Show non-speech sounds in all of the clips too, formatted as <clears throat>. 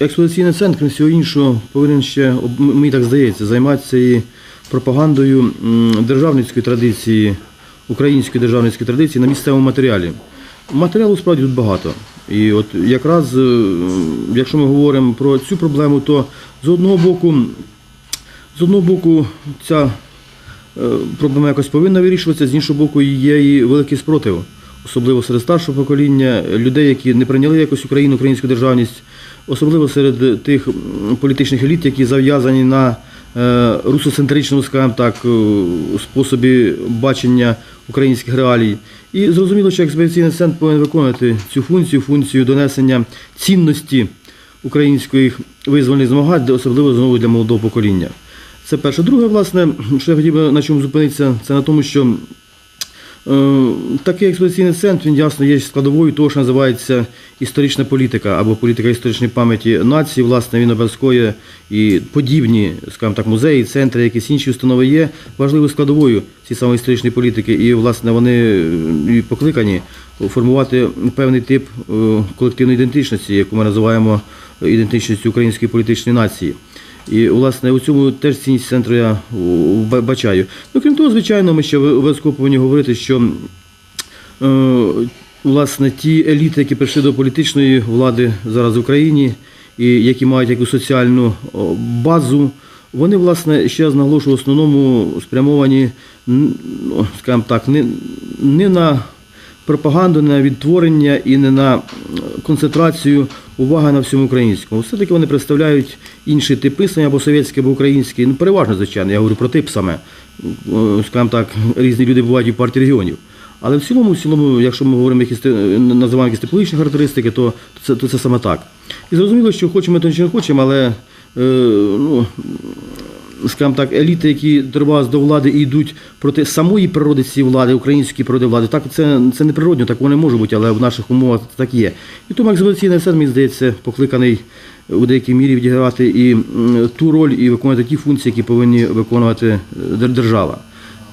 експлуатаційний центр, крім всього іншого, повинен ще, мені так здається, займатися і пропагандою державницької традиції, української державницької традиції на місцевому матеріалі. Матеріалу справді тут багато. І от якраз, е, якщо ми говоримо про цю проблему, то з одного боку, з одного боку, ця е, проблема якось повинна вирішуватися, з іншого боку, є і великий спротив, особливо серед старшого покоління, людей, які не прийняли якось Україну, українську державність, особливо серед тих політичних еліт, які зав'язані на е, русоцентричному, скажімо так, е, способі бачення українських реалій. І зрозуміло, що експедиційний центр повинен виконувати цю функцію, функцію донесення цінності українських визвольних змагань, особливо знову для молодого покоління. Це перше. Друге, власне, що я хотів би на чому зупинитися, це на тому, що такий експедиційний центр, він ясно є складовою того, що називається історична політика або політика історичної пам'яті нації. Власне, він обов'язково і подібні, скажімо так, музеї, центри, якісь інші установи є важливою складовою цієї самої історичної політики. І, власне, вони е, і покликані формувати певний тип е, колективної ідентичності, яку ми називаємо ідентичністю української політичної нації. І, власне, у цьому теж цінність центру я бачаю. Ну, крім того, звичайно, ми ще обов'язково повинні говорити, що е, власне ті еліти, які прийшли до політичної влади зараз в Україні, і які мають якусь соціальну базу, вони, власне, ще раз наголошую, в основному спрямовані, ну, скажімо так, не, не на пропаганду, не на відтворення і не на концентрацію уваги на всьому українському. Все-таки вони представляють інший тип мислення, або совєтський, або український. Ну, переважно, звичайно, я говорю про тип саме. Е, Скажімо так, різні люди бувають і в партії регіонів. Але в цілому, в цілому, якщо ми говоримо якісь називаємо якісь типологічні характеристики, то це, то це саме так. І зрозуміло, що хочемо то чи не хочемо, але е, ну, скажімо так, еліти, які дорвалися до влади і йдуть проти самої природи цієї влади, української природи влади, так це, це не природньо, такого не може бути, але в наших умовах так є. І тому екзаменаційний центр, мені здається, покликаний у деякій мірі відігравати і ту роль, і виконувати ті функції, які повинні виконувати е, держава.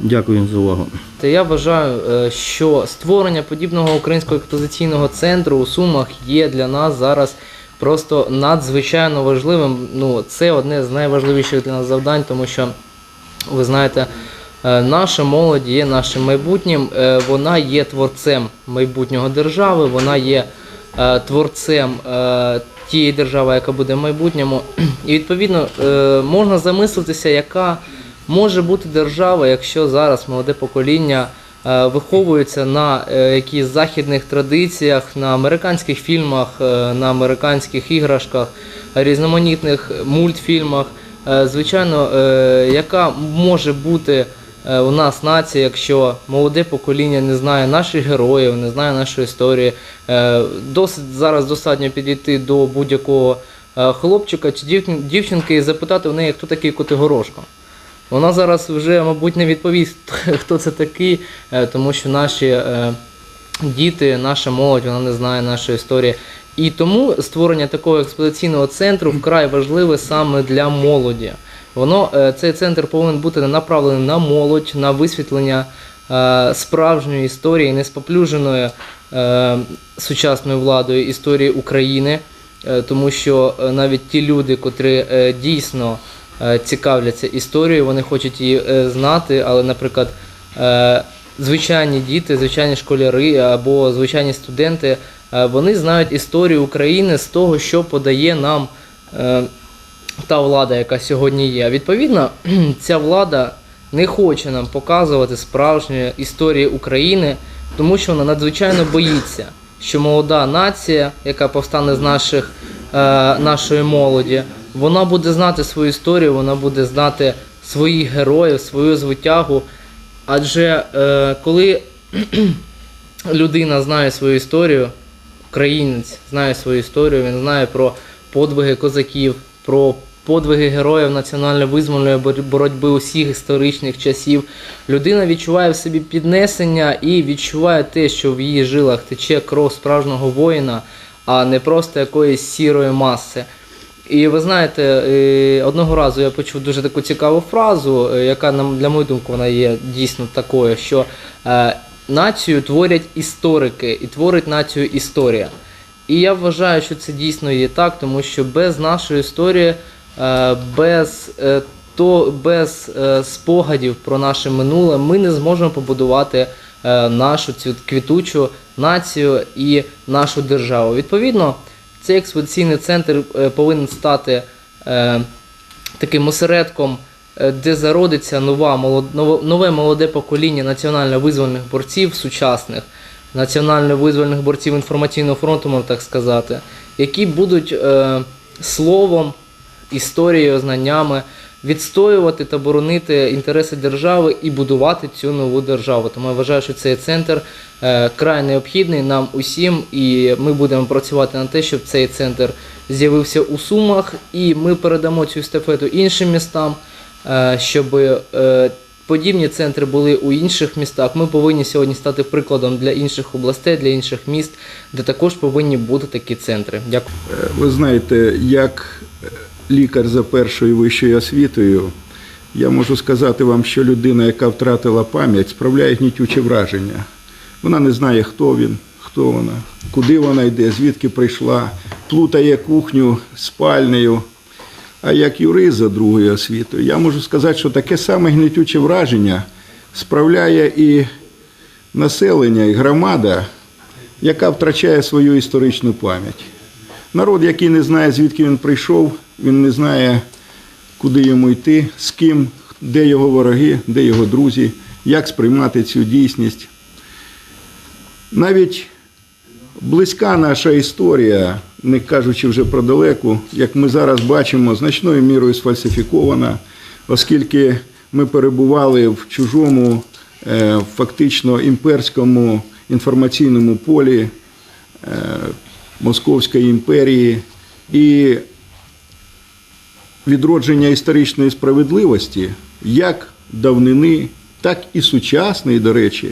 Дякую за увагу. Та я вважаю, е, що створення подібного українського експозиційного центру у Сумах є для нас зараз просто надзвичайно важливим. Ну, це одне з найважливіших для нас завдань, тому що ви знаєте, е, наша молодь є нашим майбутнім, е, вона є творцем майбутнього держави, вона є е, творцем тієї держави, яка буде в майбутньому. І відповідно можна замислитися, яка може бути держава, якщо зараз молоде покоління е, виховується на е, якісь західних традиціях, на американських фільмах, е, на американських іграшках, різноманітних мультфільмах. Звичайно, яка може бути у нас нація, якщо молоде покоління не знає наших героїв, не знає нашої історії. Досить зараз достатньо підійти до будь-якого хлопчика чи дівчинки і запитати в неї, хто такий Котигорошко. Вона зараз вже, мабуть, не відповість, <laughs> хто це такий, е, тому що наші е, діти, наша молодь, вона не знає нашої історії. І тому створення такого експозиційного центру вкрай важливе саме для молоді. Воно, е, цей центр повинен бути направлений на молодь, на висвітлення справжньої історії, не споплюженої сучасною владою історії України, тому що навіть ті люди, котрі дійсно цікавляться історією, вони хочуть її е, знати, але, наприклад, е, звичайні діти, звичайні школяри або звичайні студенти, е, вони знають історію України з того, що подає нам е, та влада, яка сьогодні є. Відповідно, <clears throat> ця влада не хоче нам показувати справжньої історії України, тому що вона надзвичайно боїться, що молода нація, яка повстане з наших, е, нашої молоді, вона буде знати свою історію, вона буде знати своїх героїв, свою звитягу. Адже е, коли <clears throat> людина знає свою історію, українець знає свою історію, він знає про подвиги козаків, про подвиги героїв національно-визвольної боротьби усіх історичних часів. Людина відчуває в собі піднесення і відчуває те, що в її жилах тече кров справжнього воїна, а не просто якоїсь сірої маси. І ви знаєте, е, одного разу я почув дуже таку цікаву фразу, е, яка на м- для мою думку вона є дійсно такою, що е, націю творять історики і творить націю історія. І я вважаю, що це дійсно є так, тому що без нашої історії, без, то, без спогадів про наше минуле ми не зможемо побудувати нашу цю квітучу націю і нашу державу. Відповідно, цей експедиційний центр е, повинен стати е, таким осередком, е, де зародиться нове молоде покоління національно-визвольних борців сучасних, національно-визвольних борців інформаційного фронту, можна так сказати, які будуть словом, історією, знаннями відстоювати та боронити інтереси держави і будувати цю нову державу. Тому я вважаю, що цей центр е, край необхідний нам усім, і ми будемо працювати на те, щоб цей центр з'явився у Сумах, і ми передамо цю естафету іншим містам, е, щоб е, подібні центри були у інших містах. Ми повинні сьогодні стати прикладом для інших областей, для інших міст, де також повинні бути такі центри. Дякую. Ви знаєте, як лікар за першою вищою освітою, я можу сказати вам, що людина, яка втратила пам'ять, справляє гнітюче враження. Вона не знає, хто він, хто вона, куди вона йде, звідки прийшла, плутає кухню спальнею. А як юрист за другою освітою, я можу сказати, що таке саме гнітюче враження справляє і населення, і громада, яка втрачає свою історичну пам'ять. Народ, який не знає, звідки він прийшов, він не знає, куди йому йти, з ким, де його вороги, де його друзі, як сприймати цю дійсність. Навіть близька наша історія, не кажучи вже про далеку, як ми зараз бачимо, значною мірою сфальсифікована, оскільки ми перебували в чужому, е, фактично імперському інформаційному полі е, Московської імперії і відродження історичної справедливості як давнини, так і сучасної, до речі,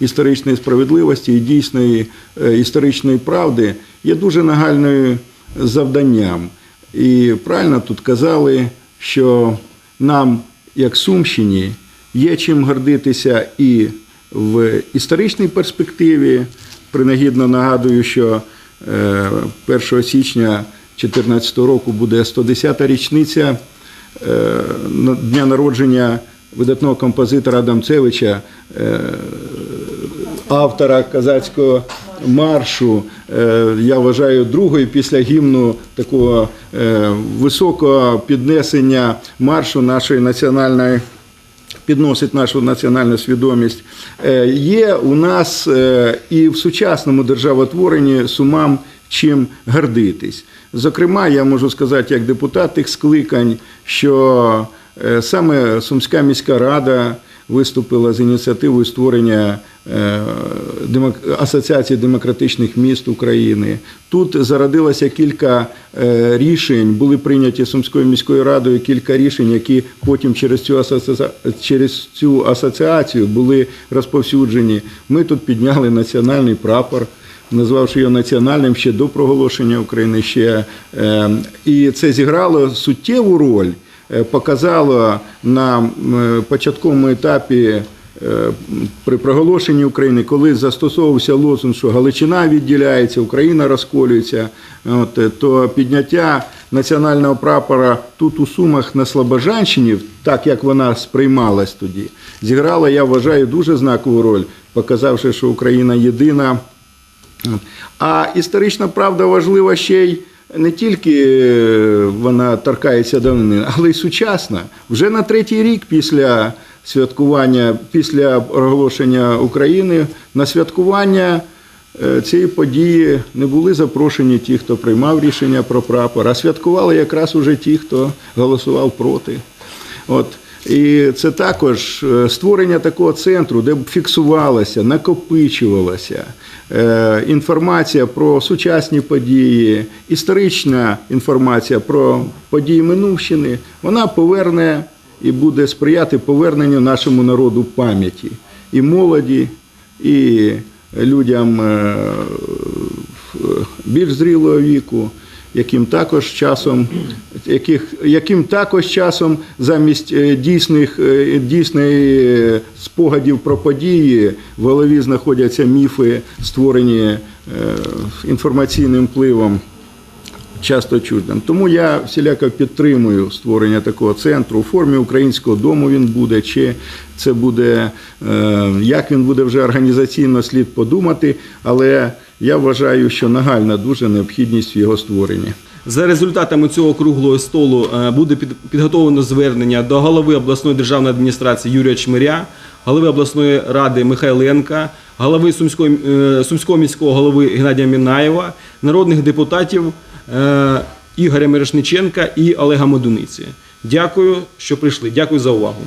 історичної справедливості і дійсної е, історичної правди є дуже нагальною завданням. І правильно тут казали, що нам, як Сумщині, є чим гордитися і в історичній перспективі. Принагідно нагадую, що е, 1 січня 2014 року буде 110-та річниця е, дня народження видатного композитора Адамцевича, е, автора казацького маршу. Е, Я вважаю другою після гімну такого високого піднесення маршу нашої національної підносить нашу національну свідомість. Є у нас і в сучасному державотворенні сумам чим гордитись. Зокрема, я можу сказати, як депутат тих скликань, що е, саме Сумська міська рада виступила з ініціативою створення е, Асоціації демократичних міст України. Тут зародилося кілька е, рішень, були прийняті Сумською міською радою кілька рішень, які потім через цю асоціацію, через цю асоціацію були розповсюджені. Ми тут підняли національний прапор. Назвавши його національним ще до проголошення України, ще е, і це зіграло суттєву роль, е, показало на початковому етапі е, при проголошенні України, коли застосовувався лозунг, що Галичина відділяється, Україна розколюється, от, е, то підняття національного прапора тут у Сумах на Слобожанщині, так як вона сприймалась тоді, зіграла, я вважаю, дуже знакову роль, показавши, що Україна єдина. А історична правда важлива ще й не тільки е, вона торкається давнини, але й сучасна. Вже на третій рік після святкування, після проголошення України на святкування е, цієї події не були запрошені ті, хто приймав рішення про прапор, а святкували якраз уже ті, хто голосував проти. От. І це також е, створення такого центру, де б фіксувалася, накопичувалася е, інформація про сучасні події, історична інформація про події минувщини, вона поверне і буде сприяти поверненню нашому народу пам'яті і молоді, і людям е, більш зрілого віку. Яким також часом, яких, яким також часом замість е, дійсних, е, дійсної е, спогадів про події в голові знаходяться міфи, створені інформаційним впливом часто чуждим. Тому я всіляко підтримую створення такого центру у формі українського дому. Він буде, чи це буде як він буде вже організаційно слід подумати. Але я вважаю, що нагальна дуже необхідність в його створенні. За результатами цього круглого столу е, буде під- підготовлено звернення до голови обласної державної адміністрації Юрія Чмиря, голови обласної ради Михайленка, голови Сумської, е, Сумського міського голови Геннадія Мінаєва, народних депутатів е, Ігоря Мирошниченка і Олега Модуниці. Дякую, що прийшли. Дякую за увагу.